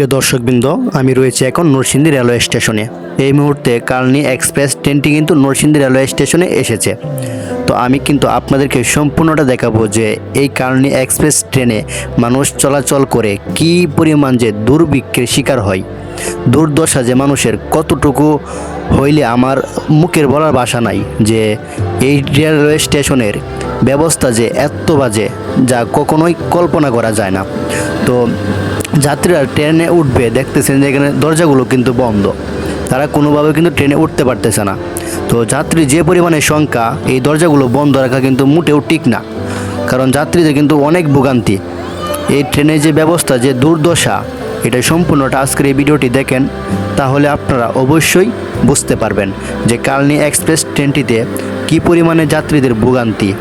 প্রিয় দর্শকবৃন্দ, আমি রয়েছে এখন নরসিংদী রেলওয়ে স্টেশনে। এই মুহূর্তে কালনি এক্সপ্রেস ট্রেনটি কিন্তু নরসিংদী রেলওয়ে স্টেশনে এসেছে। তো আমি কিন্তু আপনাদেরকে সম্পূর্ণটা দেখাবো যে এই কালনি এক্সপ্রেস ট্রেনে মানুষ চলাচল করে কি পরিমাণ যে দুর্ভিক্ষের শিকার হয়, দুর্দশা যে মানুষের কতটুকু হইলে আমার মুখের বলার বাসা নাই যে এই রেলওয়ে স্টেশনের ব্যবস্থা যে এত বাজে যা কখনোই কল্পনা করা যায় না। তো যাত্রীরা ট্রেনে উঠবে। দেখতেছেন যে এখানে দরজাগুলো কিন্তু বন্ধ। তারা কোনোভাবে কিন্তু ট্রেনে উঠতে পারতেছে না। তো যাত্রী যে পরিমাণে সংখ্যা, এই দরজাগুলো বন্ধ রাখা কিন্তু মোটেও ঠিক না। কারণ যাত্রীদের কিন্তু অনেক ভোগান্তি। এই ট্রেনের যে ব্যবস্থা, যে দুর্দশা, এটা সম্পূর্ণটা আজকের এই ভিডিওটি দেখেন। তাহলে আপনারা অবশ্যই বুঝতে পারবেন যে কালনি এক্সপ্রেস ট্রেনটিতে কী পরিমাণে যাত্রীদের ভোগান্তি।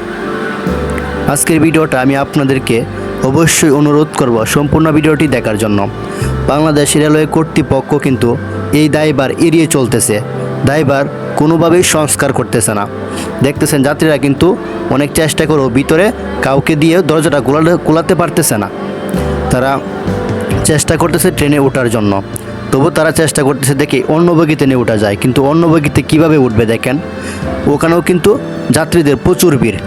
আজকের ভিডিওটা আমি আপনাদেরকে অবশ্যই অনুরোধ করব সম্পূর্ণ ভিডিওটি দেখার জন্য। বাংলাদেশ রেলওয়ে কর্তৃপক্ষ কিন্তু এই দায়বার এড়িয়ে চলতেছে। দায়বার কোনোভাবেই সংস্কার করতেছে না। দেখতেছেন যাত্রীরা কিন্তু অনেক চেষ্টা করেও ভিতরে কাউকে দিয়ে দরজাটা খোলাতে খোলাতে পারতেছে না। তারা চেষ্টা করতেছে ট্রেনে ওঠার জন্য। তবু তারা চেষ্টা করতেছে দেখি অন্য বগিতে নিয়ে ওঠা যায়। কিন্তু অন্য বগিতে কীভাবে উঠবে দেখেন? ওখানেও কিন্তু যাত্রীদের প্রচুর ভিড়।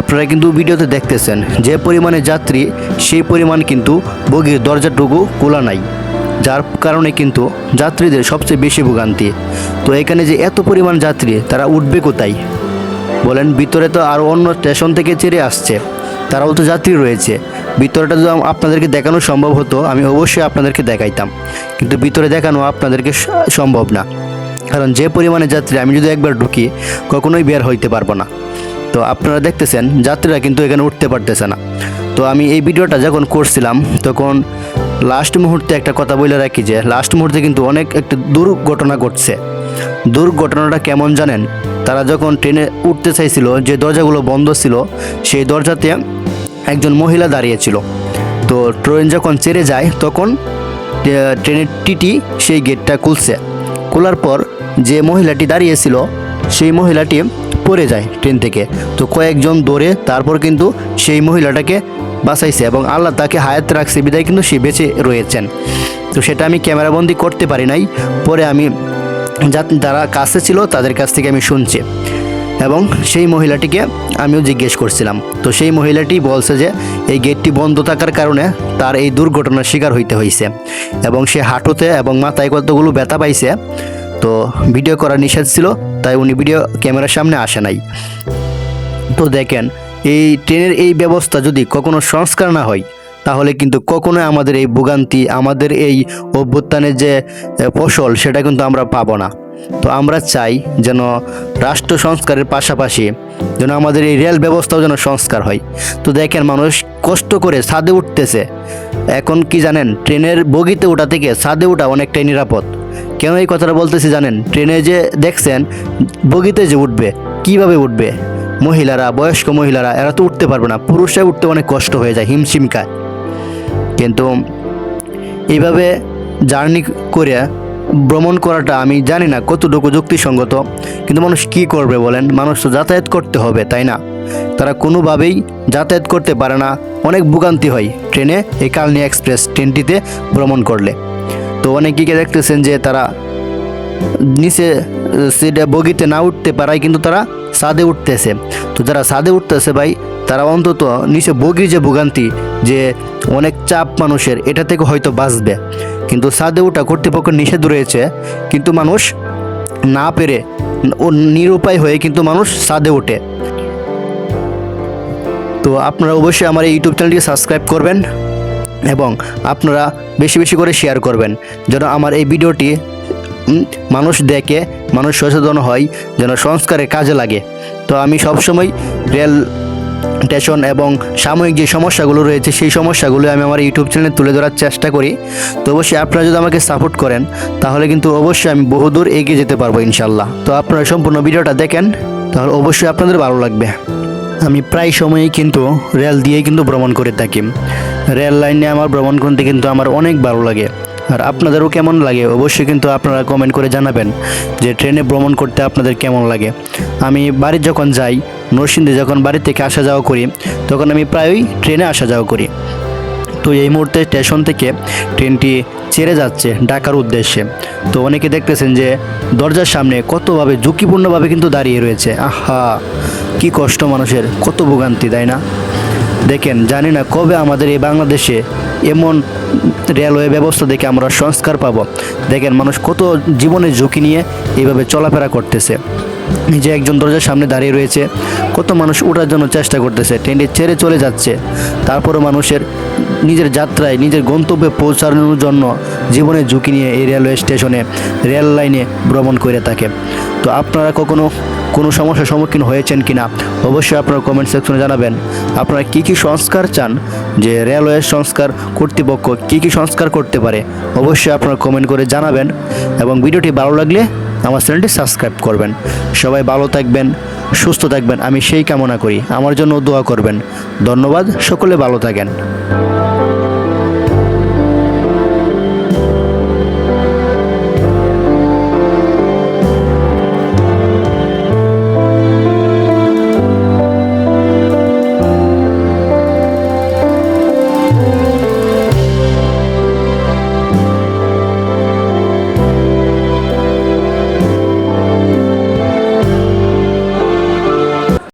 আপনারা কিন্তু ভিডিওতে দেখতেছেন, যে পরিমাণে যাত্রী, সেই পরিমাণ কিন্তু বগির দরজাটুকু খোলা নাই। যার কারণে কিন্তু যাত্রীদের সবচেয়ে বেশি ভোগান্তি। তো এখানে যে এত পরিমাণ যাত্রী, তারা উঠবে কোথায়? বলেন, ভিতরে তো আরও অন্য স্টেশন থেকে চেড়ে আসছে। তারাও তো যাত্রী রয়েছে। ভিতরেটা যদি আপনাদেরকে দেখানো সম্ভব হতো, আমি অবশ্যই আপনাদেরকে দেখাইতাম। কিন্তু ভিতরে দেখানো আপনাদেরকে সম্ভব না। কারণ যে পরিমাণে যাত্রী, আমি যদি একবার ঢুকি, কখনোই বের হইতে পারব না। তো আপনারা দেখতেছেন, যাত্রীরা কিন্তু এখানে উঠতে পারতেছে না। তো আমি এই ভিডিওটা যখন করছিলাম, তখন লাস্ট মুহূর্তে একটা কথা বলে রাখি যে লাস্ট মুহূর্তে কিন্তু অনেক একটা দুর্ঘটনা ঘটছে। দুর্ঘটনাটা কেমন জানেন? তারা যখন ট্রেনে উঠতে চাইছিল, যে দরজাগুলো বন্ধ ছিল, সেই দরজাতে একজন মহিলা দাঁড়িয়েছিল। তো ট্রেন যখন চেড়ে যায়, তখন ট্রেনের টিটি সেই গেটটা খুলছে। খোলার পর যে মহিলাটি দাঁড়িয়েছিল, সেই মহিলাটি পড়ে যায় ট্রেন থেকে। তো কয়েকজন দৌড়ে তারপর কিন্তু সেই মহিলাটাকে বাঁচাইছে এবং আল্লাহ তাকে হায়াত রাখছে, বিদায় কিন্তু সে বেঁচে রয়েছেন। তো সেটা আমি ক্যামেরাবন্দি করতে পারি নাই, পরে আমি যা যারা কাছে ছিল তাদের কাছ থেকে আমি শুনছি। এবং সেই মহিলাটিকে আমিও জিজ্ঞেস করছিলাম। তো সেই মহিলাটি বলছে যে, এই গেটটি বন্ধ থাকার কারণে তার এই দুর্ঘটনার শিকার হইতে হয়েছে এবং সে হাঁটুতে এবং মাথায় কতগুলো ব্যথা পাইছে তো ভিডিও করা নিষেধ ছিল, তাই উনি ভিডিও ক্যামেরার সামনে আসে নাই। তো দেখেন, এই ট্রেনের এই ব্যবস্থা যদি কখনো সংস্কার না হয়, তাহলে কিন্তু কখনো আমাদের এই ভোগান্তি, আমাদের এই অভ্যুত্থানের যে ফসল, সেটা কিন্তু আমরা পাবো না। তো আমরা চাই যেন রাষ্ট্র সংস্কারের পাশাপাশি যেন আমাদের এই রেল ব্যবস্থাও যেন সংস্কার হয়। তো দেখেন, মানুষ কষ্ট করে ছাদে উঠতেছে। এখন কি জানেন, ট্রেনের বগিতে ওঠা থেকে ছাদে ওঠা অনেকটাই নিরাপদ। কেন এই কথাটা বলতেছি জানেন? ট্রেনে যে দেখছেন, বগিতে যে উঠবে, কীভাবে উঠবে? মহিলারা, বয়স্ক মহিলারা, এরা তো উঠতে পারবে না। পুরুষরা উঠতে অনেক কষ্ট হয়ে যায়, হিমশিমকায়। কিন্তু এইভাবে জার্নি করে ভ্রমণ করাটা আমি জানি না কতটুকু যুক্তিসঙ্গত, কিন্তু মানুষ কি করবে বলেন? মানুষ তো যাতায়াত করতে হবে, তাই না? তারা কোনোভাবেই যাতায়াত করতে পারে না। অনেক ভোগান্তি হয় ট্রেনে, এই কালনি এক্সপ্রেস ট্রেনটিতে ভ্রমণ করলে। তো অনেকেই দেখতেছেন যে তারা নিচে সেটা বগিতে না উঠতে পারায় কিন্তু তারা ছাদে উঠতেছে। তো যারা ছাদে উঠতেছে ভাই, তারা অন্তত নিচে বগির যে ভোগান্তি, যে অনেক চাপ মানুষের, এটা থেকে হয়তো বাঁচবে। কিন্তু ছাদে ওঠা কর্তৃপক্ষ নিষেধ রয়েছে, কিন্তু মানুষ না পেরে ও নিরুপায় হয়ে কিন্তু মানুষ ছাদে ওঠে। তো আপনারা অবশ্যই আমার এই ইউটিউব চ্যানেলটি সাবস্ক্রাইব করবেন। এবং আপনারা বেশি বেশি করে শেয়ার করবেন, যেন আমার এই ভিডিওটি মানুষ দেখে, মানুষ সচেতন হয়, যেন সংস্কারে কাজে লাগে। তো আমি সবসময় রেল স্টেশন এবং সাময়িক যে সমস্যাগুলো রয়েছে, সেই সমস্যাগুলো আমি আমার ইউটিউব চ্যানেলে তুলে ধরার চেষ্টা করি। তো অবশ্যই আপনারা যদি আমাকে সাপোর্ট করেন, তাহলে কিন্তু অবশ্যই আমি বহুদূর এগিয়ে যেতে পারব ইনশাল্লাহ তো আপনারা সম্পূর্ণ ভিডিওটা দেখেন, তাহলে অবশ্যই আপনাদের ভালো লাগবে। আমি প্রায় সময়ই কিন্তু রেল দিয়েই কিন্তু ভ্রমণ করে থাকি। রেল লাইনে আমার ভ্রমণ করতে কিন্তু আমার অনেক ভালো লাগে। আর আপনাদেরও কেমন লাগে অবশ্যই কিন্তু আপনারা কমেন্ট করে জানাবেন যে ট্রেনে ভ্রমণ করতে আপনাদের কেমন লাগে। আমি বাড়ি যখন যাই, নরসিংদী যখন বাড়ি থেকে আসা যাওয়া করি, তখন আমি প্রায়ই ট্রেনে আসা যাওয়া করি। তো এই মুহূর্তে স্টেশন থেকে ট্রেনটি ছেড়ে যাচ্ছে ঢাকার উদ্দেশ্যে। তো অনেকে দেখতেছেন যে দরজার সামনে কতভাবে ঝুঁকিপূর্ণভাবে কিন্তু দাঁড়িয়ে রয়েছে। আহা! কি কষ্ট মানুষের, কত ভোগান্তি, তাই না? দেখেন, জানি না কবে আমাদের এই বাংলাদেশে এমন রেলওয়ে ব্যবস্থা দেখে আমরা সংস্কার পাবো। দেখেন, মানুষ কত জীবনের ঝুঁকি নিয়ে এইভাবে চলাফেরা করতেছে। নিজে একজন দরজার সামনে দাঁড়িয়ে রয়েছে, কত মানুষ ওঠার জন্য চেষ্টা করতেছে, ট্রেনটি ছেড়ে চলে যাচ্ছে। তারপরও মানুষের নিজের যাত্রায়, নিজের গন্তব্যে পৌঁছানোর জন্য জীবনের ঝুঁকি নিয়ে এই রেলওয়ে স্টেশনে রেল লাইনে ভ্রমণ করে থাকে। তো আপনারা কখনো কোনো সমস্যার সম্মুখীন হয়েছেন কি না অবশ্যই আপনারা কমেন্ট সেকশনে জানাবেন। আপনারা কী কী সংস্কার চান? যে রেলওয়ে সংস্কার কর্তৃপক্ষ কী কী সংস্কার করতে পারে, অবশ্যই আপনারা কমেন্ট করে জানাবেন এবং ভিডিওটি ভালো লাগলে আমার চ্যানেলটি সাবস্ক্রাইব করবেন। সবাই ভালো থাকবেন, সুস্থ থাকবেন, আমি সেই কামনা করি। আমার জন্য দোয়া করবেন। ধন্যবাদ, সকলে ভালো থাকেন।